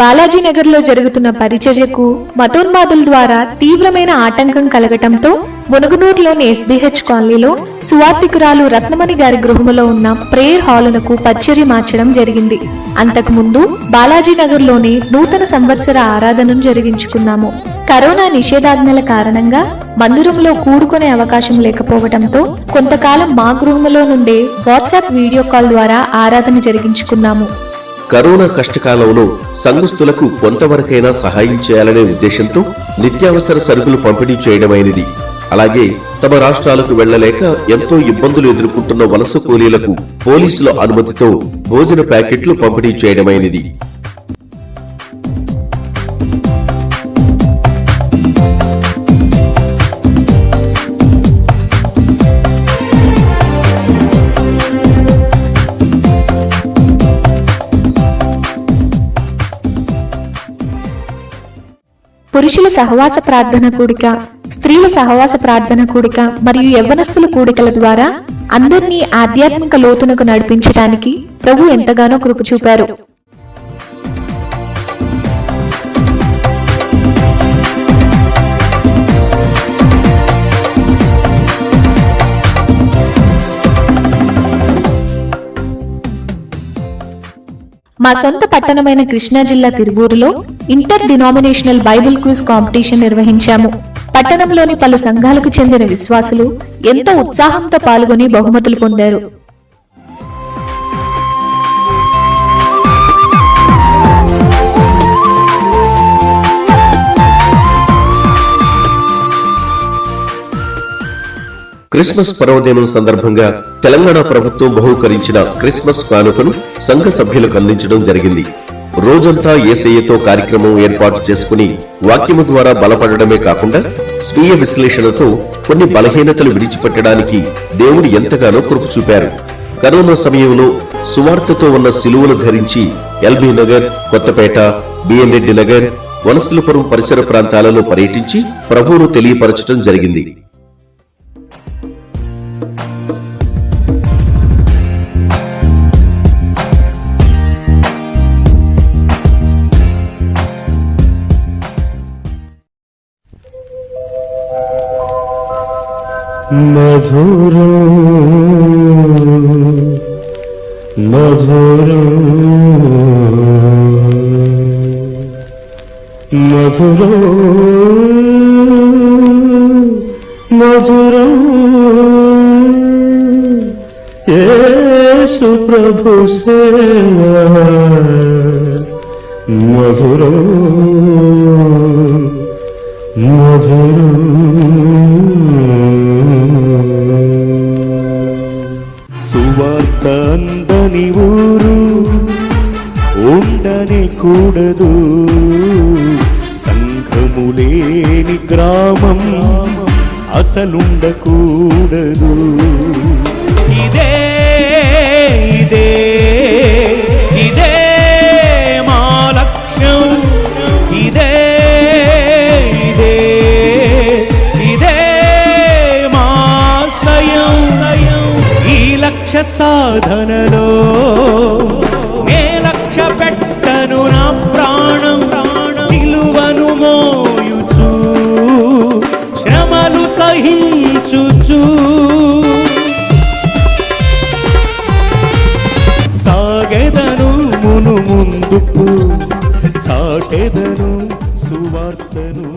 బాలాజీనగర్లో జరుగుతున్న పరిచర్యకు మతోన్మాదుల ద్వారా తీవ్రమైన ఆటంకం కలగటంతో మునుగునూరులోని ఎస్బీహెచ్ కాలనీలో సువార్థికురాలు రత్నమణి గారి గృహములో ఉన్న ప్రేయర్ హాలునకు పరిచర్య మార్చడం జరిగింది. అంతకుముందు బాలాజీనగర్లోని నూతన సంవత్సర ఆరాధనను జరిగించుకున్నాము. కరోనా నిషేధాజ్ఞల కారణంగా మందిరంలో కూడుకునే అవకాశం లేకపోవడంతో కొంతకాలం మా గృహములో నుండే వాట్సాప్ వీడియో కాల్ ద్వారా ఆరాధన జరిగించుకున్నాము. కరోనా కష్టకాలంలో సంఘస్థులకు కొంతవరకైనా సహాయం చేయాలనే ఉద్దేశంతో నిత్యావసర సరుకులు పంపిణీ చేయడమైనది. అలాగే తమ రాష్ట్రాలకు వెళ్ళలేక ఎంతో ఇబ్బందులు ఎదుర్కొంటున్న వలస కూలీలకు పోలీసుల అనుమతితో భోజన ప్యాకెట్లు పంపిణీ చేయడమైనది. పురుషుల సహవాస ప్రార్థన కూడిక స్త్రీల సహవాస ప్రార్థన కూడిక మరియు యవ్వనస్తుల కూడికల ద్వారా అందరినీ ఆధ్యాత్మిక లోతునకు నడిపించడానికి ప్రభు ఎంతగానో కృప చూపారు మా సొంత పట్టణమైన కృష్ణా జిల్లా తిరువూరులో inter denominational Bible quiz competition నిర్వహించాము. పట్టణంలోని పలు సంఘాలకు చెందిన విశ్వాసులు ఎంతో ఉత్సాహంతో పాల్గొని బహుమతులు పొందారు. క్రిస్మస్ పర్వదినం సందర్భంగా తెలంగాణ ప్రభుత్వం బహూకరించిన క్రిస్మస్ కానుకను సంఘ సభ్యులకు అందించడం జరిగింది. రోజంతా ఏసయ్యతో కార్యక్రమం ఏర్పాటు చేసుకుని వాక్యము ద్వారా బలపడమే కాకుండా స్వీయ విశ్లేషణతో కొన్ని బలహీనతలు విడిచిపెట్టడానికి దేవుడు ఎంతగానో కృప చూపారు. కరోనా సమయంలో సువార్తతో ఉన్న శిలువలు ధరించి ఎల్బీ నగర్ కొత్తపేట బిఎన్ రెడ్డి నగర్ వనస్థలపురం పరిసర ప్రాంతాలలో పర్యటించి ప్రభువును తెలియపరచడం జరిగింది. মধুর মধুর মধুর মধুর প্রভু সে মধুর মধুর కూడదు. సంఘము లేని గ్రామం అసలుండకూడదు. ఇదే చూచు. సాగెదను మును ముందుకు చాటెదను సువార్తను.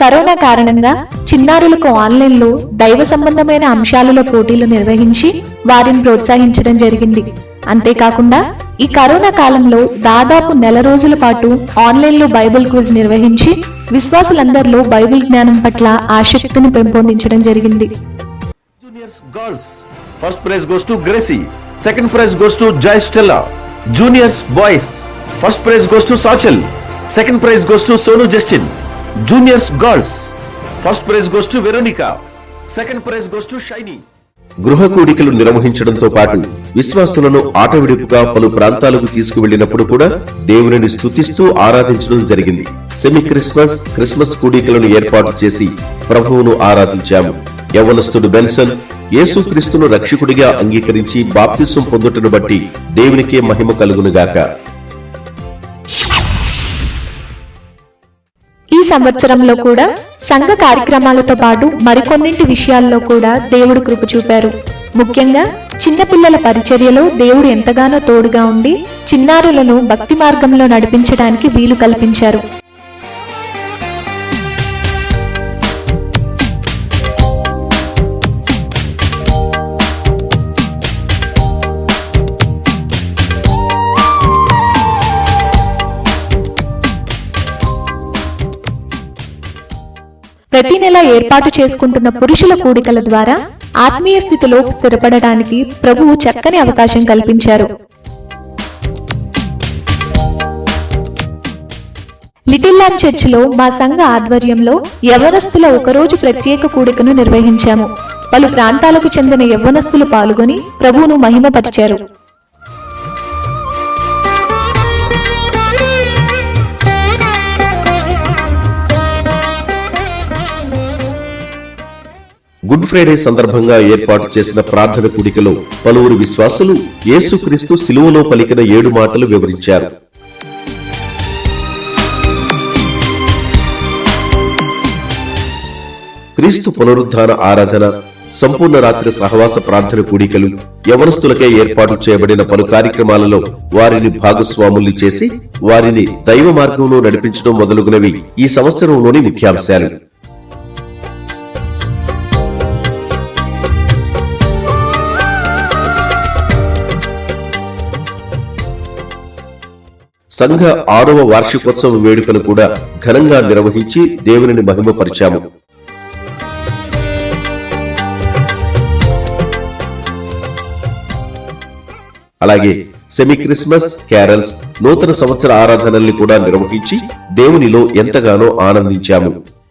కరోనా కారణంగా చిన్నారులకు ఆన్లైన్లో దైవ సంబంధమైన అంశాలలో పోటీలు నిర్వహించి వారిని ప్రోత్సహించడం జరిగింది. అంతేకాకుండా ఈ కరోనా కాలంలో దాదాపు నెల రోజుల పాటు ఆన్లైన్లో బైబిల్ క్విజ్ నిర్వహించి విశ్వాసులందరిలో బైబిల్ జ్ఞానం పట్ల ఆసక్తిని పెంపొందించడం జరిగింది. Juniors boys first prize goes to Sachal second prize goes to Sonu Justin juniors girls first prize goes to Veronica second prize goes to Shiny గృహ కూడికలు నిర్వహించడంతో పాటు విశ్వాసులను ఆటవిడుపుగా పలు ప్రాంతాలకు తీసుకువెళ్ళినప్పుడు కూడా దేవునిని స్థుతిస్తూ ఆరాధించడం జరిగింది. సెమీ క్రిస్మస్ క్రిస్మస్ కూడికలను ఏర్పాటు చేసి ప్రభువును ఆరాధించాము. యవనస్తుడు బెన్సన్ యేసుక్రీస్తును రక్షకుడిగా అంగీకరించి బాప్తిసం పొందుటను బట్టి దేవునికే మహిమ కలుగునుగాక. సంవత్సరంలో కూడా సంఘ కార్యక్రమాలతో పాటు మరికొన్నింటి విషయాల్లో కూడా దేవుడు కృప చూపారు. ముఖ్యంగా చిన్నపిల్లల పరిచర్యలో దేవుడు ఎంతగానో తోడుగా ఉండి చిన్నారులను భక్తి మార్గంలో నడిపించడానికి వీలు కల్పించారు. నెల ఏర్పాటు చేసుకుంటున్న పురుషుల కూడికల ద్వారా ఆత్మీయ స్థితిలో స్థిరపడటానికి ప్రభువు చక్కని అవకాశం కల్పించారు. లిటిల్ ల్యాండ్ చర్చిలో మా సంఘ ఆధ్వర్యంలో యవ్వనస్తుల ఒకరోజు ప్రత్యేక కూడికను నిర్వహించాము. పలు ప్రాంతాలకు చెందిన యవ్వనస్తులు పాల్గొని ప్రభువును మహిమపరిచారు. గుడ్ ఫ్రైడే సందర్భంగా ఏర్పాటు చేసిన ప్రార్థన కూడికలో పలువురు విశ్వాసులు యేసుక్రీస్తు సిలువలో పలికిన ఏడు మాటలు వివరించారు. క్రీస్తు పునరుద్ధాన ఆరాధన సంపూర్ణ రాత్రి సహవాస ప్రార్థన కూడికలు యవనస్తులకే ఏర్పాటు చేయబడిన పలు కార్యక్రమాలలో వారిని భాగస్వాముల్ని చేసి వారిని దైవ మార్గంలో నడిపించడం మొదలుగునవి ఈ సంవత్సరంలోని ముఖ్యాంశాలు. సంఘ ఆరవ వార్షికోత్సవ వేడుకను కూడా ఘనంగా నిర్వహించి దేవుని మహిమపరిచాము. అలాగే సెమీ క్రిస్మస్ క్యారల్స్ నూతన సంవత్సర ఆరాధనల్ని కూడా నిర్వహించి దేవునిలో ఎంతగానో ఆనందించాము.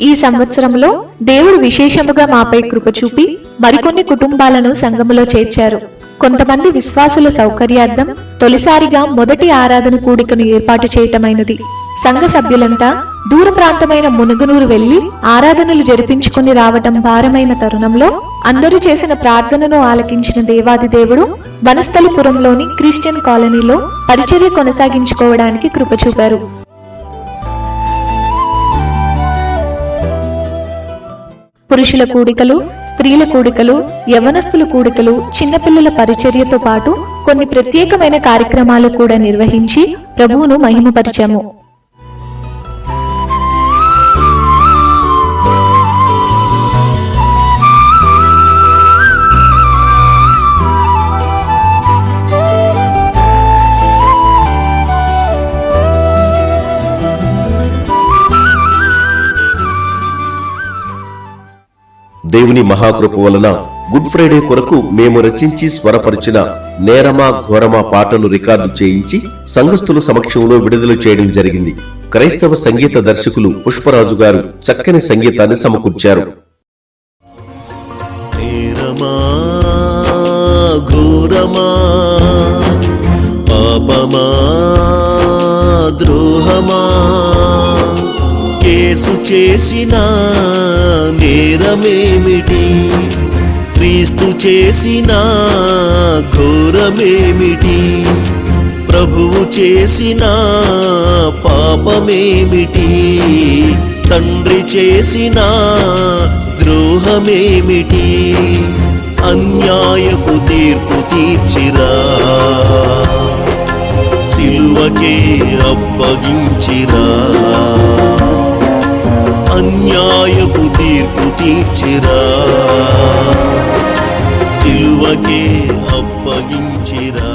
ఈ సంవత్సరంలో దేవుడు విశేషముగా మాపై కృప చూపి మరికొన్ని కుటుంబాలను సంఘములో చేర్చారు. కొంతమంది విశ్వాసుల సౌకర్యార్థం తొలిసారిగా మొదటి ఆరాధన కూడికను ఏర్పాటు చేయటమైనది. సంఘ సభ్యులంతా దూర ప్రాంతమైన మునుగునూరు వెళ్ళి ఆరాధనలు జరిపించుకుని రావటం భారమైన తరుణంలో అందరూ చేసిన ప్రార్థనను ఆలకించిన దేవాది దేవుడు వనస్థలిపురంలోని క్రిస్టియన్ కాలనీలో పరిచర్య కొనసాగించుకోవడానికి కృప చూపారు. పురుషుల కూడికలు స్త్రీల కూడికలు యవనస్తుల కూడికలు చిన్నపిల్లల పరిచర్యతో పాటు కొన్ని ప్రత్యేకమైన కార్యక్రమాలు కూడా నిర్వహించి ప్రభువును మహిమపరిచాము. దేవుని మహాకృప వలన గుడ్ ఫ్రైడే కొరకు మేము రచించి స్వరపరిచిన నేరమా ఘోరమా పాటలు రికార్డు చేయించి సంఘస్థుల సమక్షంలో విడుదల చేయడం జరిగింది. క్రైస్తవ సంగీత దర్శకులు పుష్పరాజు గారు చక్కని సంగీతాన్ని సమకూర్చారు. ఘోరమా పాపమా ద్రోహమా కేసు చేసిన నేరమేమిటి? క్రీస్తు చేసిన ఘోరమేమిటి? ప్రభువు చేసిన పాపమేమిటి? తండ్రి చేసిన ద్రోహమేమిటి? అన్యాయపు తీర్పు తీర్చిరా? సిలువకే అప్పగించిరా? అన్యాయపు తీర్పు తీర్చిరా. సిలువకే అప్పగించిరా.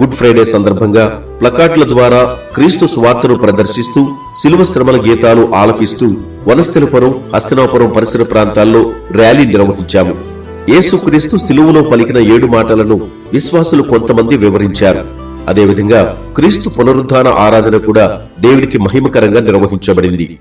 గుడ్ ఫ్రైడే సందర్భంగా ప్లకార్డుల ద్వారా క్రీస్తు సువార్తను ప్రదర్శిస్తూ శిలువ శ్రమల గీతాలు ఆలపిస్తూ వనస్థలిపురం హస్తినాపురం పరిసర ప్రాంతాల్లో ర్యాలీ నిర్వహించాము. యేసుక్రీస్తు శిలువులో పలికిన ఏడు మాటలను విశ్వాసులు కొంతమంది వివరించారు. అదేవిధంగా క్రీస్తు పునరుద్ధాన ఆరాధన కూడా దేవునికి మహిమకరంగా నిర్వహించబడింది.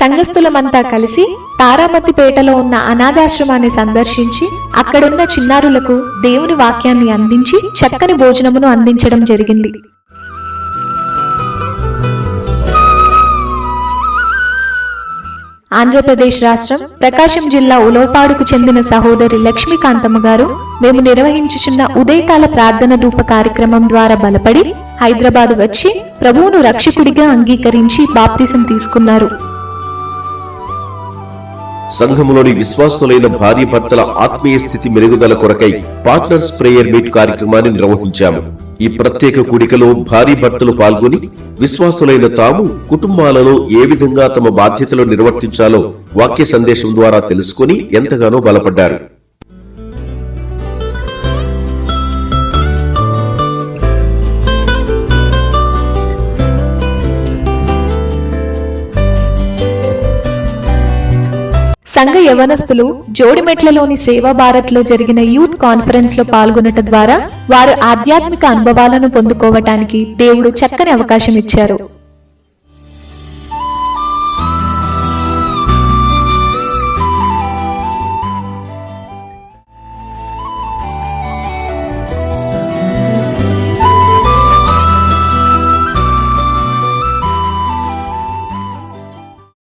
సంఘస్థులమంతా కలిసి తారామతిపేటలో ఉన్న అనాథాశ్రమాన్ని సందర్శించి అక్కడున్న చిన్నారులకు దేవుని వాక్యాన్ని అందించి చక్కని భోజనమును అందించడం జరిగింది. ఆంధ్రప్రదేశ్ రాష్ట్రం ప్రకాశం జిల్లా ఉలోపాడుకు చెందిన సహోదరి లక్ష్మీకాంతమ్మ గారు మేము నిర్వహించుచున్న ఉదయకాల ప్రార్థన ధూప కార్యక్రమం ద్వారా బలపడి హైదరాబాద్ వచ్చి ప్రభువును రక్షకుడిగా అంగీకరించి బాప్తిసం తీసుకున్నారు. సంఘములోని విశ్వాసులైన భార్య భర్తల ఆత్మీయ స్థితి మెరుగుదల కొరకై పార్ట్నర్స్ ప్రేయర్ మీట్ కార్యక్రమాన్ని నిర్వహించాము. ఈ ప్రత్యేక కూడికలో భారీ భర్తలు పాల్గొని విశ్వాసులైన తాము కుటుంబాలలో ఏ విధంగా తమ బాధ్యతలు నిర్వర్తించాలో వాక్య సందేశం ద్వారా తెలుసుకుని ఎంతగానో బలపడ్డారు. సంఘ యవనస్తులు జోడిమెట్లలోని సేవా భారత్లో జరిగిన యూత్ కాన్ఫరెన్స్లో పాల్గొనట ద్వారా వారు ఆధ్యాత్మిక అనుభవాలను పొందుకోవటానికి దేవుడు చక్కని అవకాశం ఇచ్చారు.